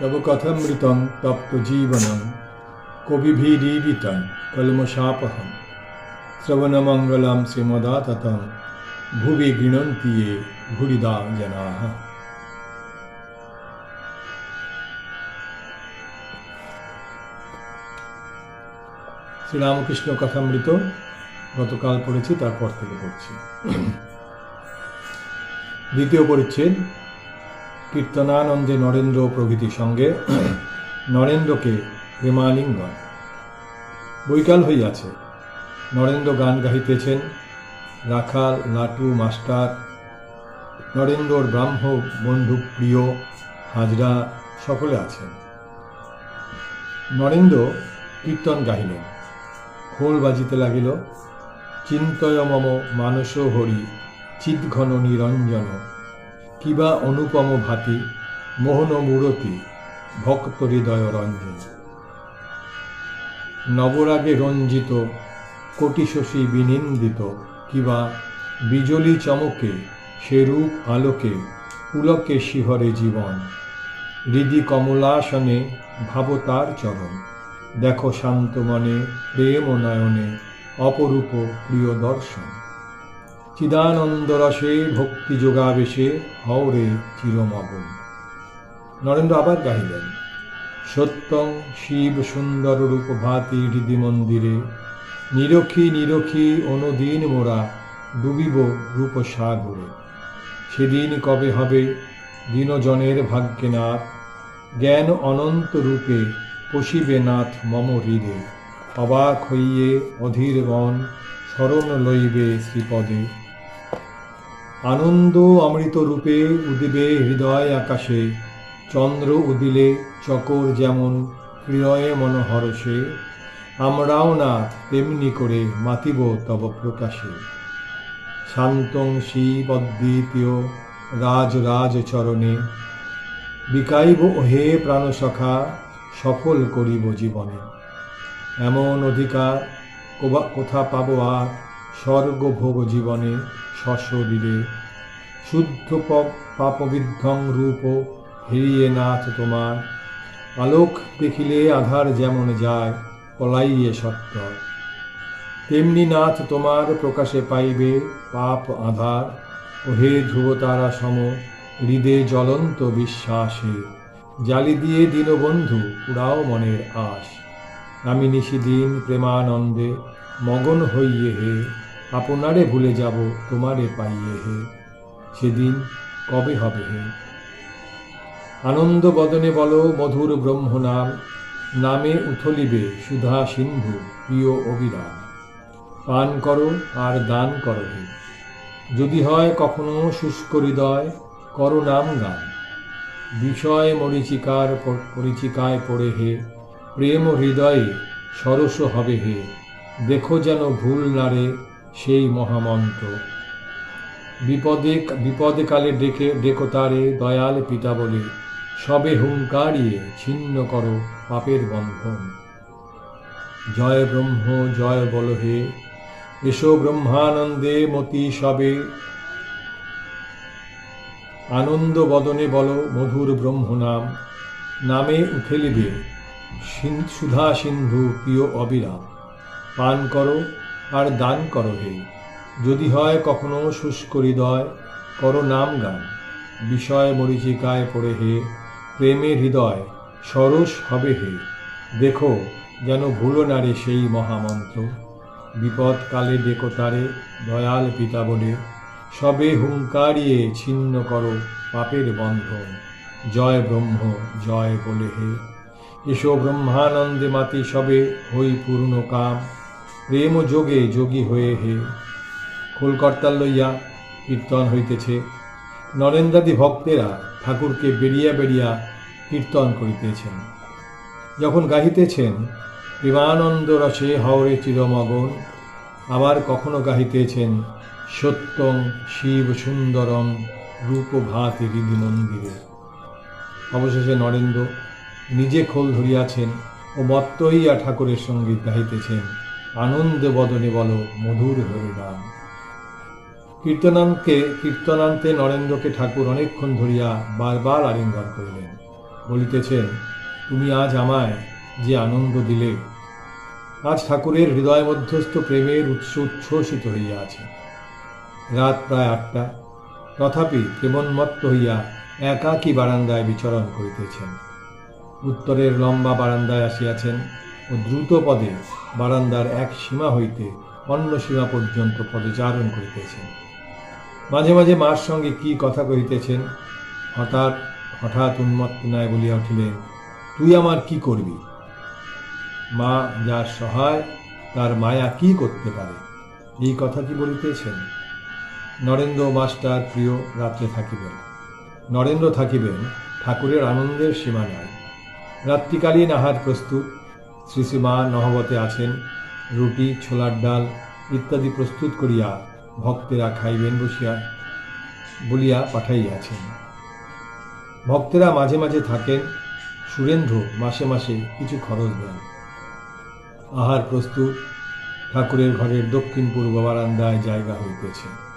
তব কথমৃতং তপ্ত জীবনম কবিভিরীডিতং কলমশাপহম শ্রবণমঙ্গলম শ্রীমদাততম ভুবি গৃণন্তি ये ভুরিদা জনাः শ্রীরামকৃষ্ণ কথামৃত গতকাল পড়েছি, তারপর থেকে পড়ছি। দ্বিতীয় পরিচ্ছেদ কীর্তনানন্দে নরেন্দ্র প্রভৃতির সঙ্গে নরেন্দ্রকে প্রেমালিঙ্গন বৈকাল হইয়াছে। নরেন্দ্র গান গাহিতেছেন। রাখাল, লাটু, মাস্টার, নরেন্দ্রর ব্রাহ্ম, বন্ধু, প্রিয়, হাজরা সকলে আছেন। নরেন্দ্র কীর্তন গাহিলেন। খোল বাজিতে লাগিল। চিন্তয় মম মানস হরি, চিৎঘন নিরঞ্জন। কিবা অনুপম ভাতি, মোহন মূরতি, ভক্ত হৃদয় রঞ্জন। নবরাগে রঞ্জিত, কোটি শশী বিনিন্দিত, কিবা বিজলি চমকে সেরূপ আলোকে, পুলকে শিহরে জীবন। হৃদি কমলাসনে ভাবতার চরণ। দেখো শান্ত মনে, প্রেম নয়নে, অপরূপ প্রিয় দর্শন। চিদানন্দ রসে ভক্তি যোগাবেশে হওরে চিরমগন। নরেন্দ্র আবার গাহিলেন, সত্যং শিব সুন্দর রূপ ভাতি হৃদি মন্দিরে, নিরখী নিরখী অনুদিন মোরা ডুবিব রূপ সাগরে। সেদিন কবে হবে দিনজনের ভাগ্যে নাথ, জ্ঞান অনন্ত রূপে পশিবে নাথ মম হৃদে। অবাক হইয়ে অধীর গণ শরণ লইবে শ্রীপদে। আনন্দ অমৃত রূপে উদিবে হৃদয় আকাশে, চন্দ্র উদিলে চকর যেমন হৃদয়ে মনোহরসে, আমরাও না তেমনি করে মাতিব তব প্রকাশে। শান্তং শিব রাজ রাজ চরণে বিকাইব হে প্রাণসখা, সফল করিব জীবনে। এমন অধিকার কোবা- কোথা পাবো আর স্বর্গভোগ জীবনে? সশরীরে শুদ্ধ পাপবিদ্ধং রূপ হেরিয়ে নাথ তোমার। আলোক দেখিলে আধার যেমন যায়, পলাইয়ে সত্য। তেমনি নাথ তোমার প্রকাশে পাইবে পাপ আধার। ও হে ধ্রুবতারা সম, হৃদে জ্বলন্ত বিশ্বাসে। জালি দিয়ে দীনবন্ধু উড়াও মনের আশ। আমি নিশিদিন প্রেমানন্দে মগন হইয়ে হে। আপনারে ভুলে যাব, তোমারে পাইয়ে হে। সেদিন কবে হবে হে? আনন্দ বদনে বলো, মধুর ব্রহ্ম নাম। নামে উথলিবে সুধা সিন্ধু, প্রিয় অবিরাম পান করো আর দান করো হে। যদি হয় কখনো শুষ্ক হৃদয়, করো নাম গান। বিষয় মরিচিকার পরিচিকায় পড়ে হে। প্রেম হৃদয়ে সরস হবে হে। দেখো যেন ভুল নারে সেই মহামন্ত্র। বিপদে বিপদে কালে ডেকে ডেকো তারে দয়াল পিতা বলে, সবে হুঙ্কারিয়ে ছিন্ন করো পাপের বন্ধন। জয় ব্রহ্ম, জয় বল হে, এসো ব্রহ্মানন্দে মতি সবে। আনন্দ বদনে বলো মধুর ব্রহ্ম নাম, নামে উঠেলিবে সিন- সুধা সিন্ধু প্রিয় অবিরাম। পান করো আর দান করো হে। যদি হয় কখনো শুষ্ক হৃদয়, করো নাম গান। বিষয় মরিচিকায় পড়ে হে, প্রেমে হৃদয়, সরস হবে হে। দেখো যেন ভুলো নারে সেই মহামন্ত্র। বিপদ কালে ডেকো তারে, দয়াল পিতা বলে। সবে হুঙ্কারিয়ে ছিন্ন করো পাপের বন্ধন। জয় ব্রহ্ম, জয় বলে হে। এসো ব্রহ্মানন্দে মাতি সবে হই পূর্ণ কাম। প্রেম যোগে, যোগী হয়ে হে। খোলকর্তাল লইয়া কীর্তন হইতেছে। নরেন্দ্রাদি ভক্তেরা ঠাকুরকে বেরিয়া বেরিয়া কীর্তন করিতেছেন। যখন গাহিতেছেন, প্রেমানন্দ রসে হওরে চিরমগন, আবার কখনো গাহিতেছেন, সত্যং শিব সুন্দরম রূপভাতি হৃদি মন্দিরে অবশেষে নরেন্দ্র নিজে খোল ধরিয়াছেন ও মত্ত হইয়া ঠাকুরের সংগীত গাহিতেছেন। আনন্দ বদনে বল মধুর হরিনাম কীর্তনান্তে কীর্তনান্তে নরেন্দ্রকে ঠাকুর অনেকক্ষণ ধরিয়া বারবার আলিঙ্গন করিলেন। বলিতেছেন, তুমি আজ আমায় যে আনন্দ দিলে, আজ ঠাকুরের হৃদয় মধ্যস্থ প্রেমের উৎস উচ্ছ্বসিত হইয়া আছে। রাত প্রায় আটটা, তথাপি প্রেমন্মত্ত হইয়া একাকী বারান্দায় বিচরণ করিতেছেন। উত্তরের লম্বা বারান্দায় আসিয়াছেন ও দ্রুত পদে বারান্দার এক সীমা হইতে অন্য সীমা পর্যন্ত পদচারণ করিতেছেন। মাঝে মাঝে মার সঙ্গে কি কথা কহিতেছেন? হঠাৎ হঠাৎ উন্মত্তনায় বলিয়া উঠিলেন, তুই আমার কি করবি? মা যার সহায়, তার মায়া কি করতে পারে? এই কথা কি বলিতেছেন? নরেন্দ্র মাস্টার প্রিয় রাত্রে থাকিবেন। নরেন্দ্র থাকিবেন, ঠাকুরের আনন্দের সীমা নাই। রাত্রিকালীন আহার প্রস্তুত শ্রী শ্রীমা নহবতে আছেন। রুটি, ছোলার ডাল ইত্যাদি প্রস্তুত করিয়া ভক্তেরা খাইবেন বসিয়া বলিয়া পাঠাইয়াছেন। ভক্তেরা মাঝে মাঝে থাকেন। সুরেন্দ্র মাসে মাসে কিছু খরচ দেন। আহার প্রস্তুত। ঠাকুরের ঘরের দক্ষিণ পূর্ব বারান্দায় জায়গা হইতেছে।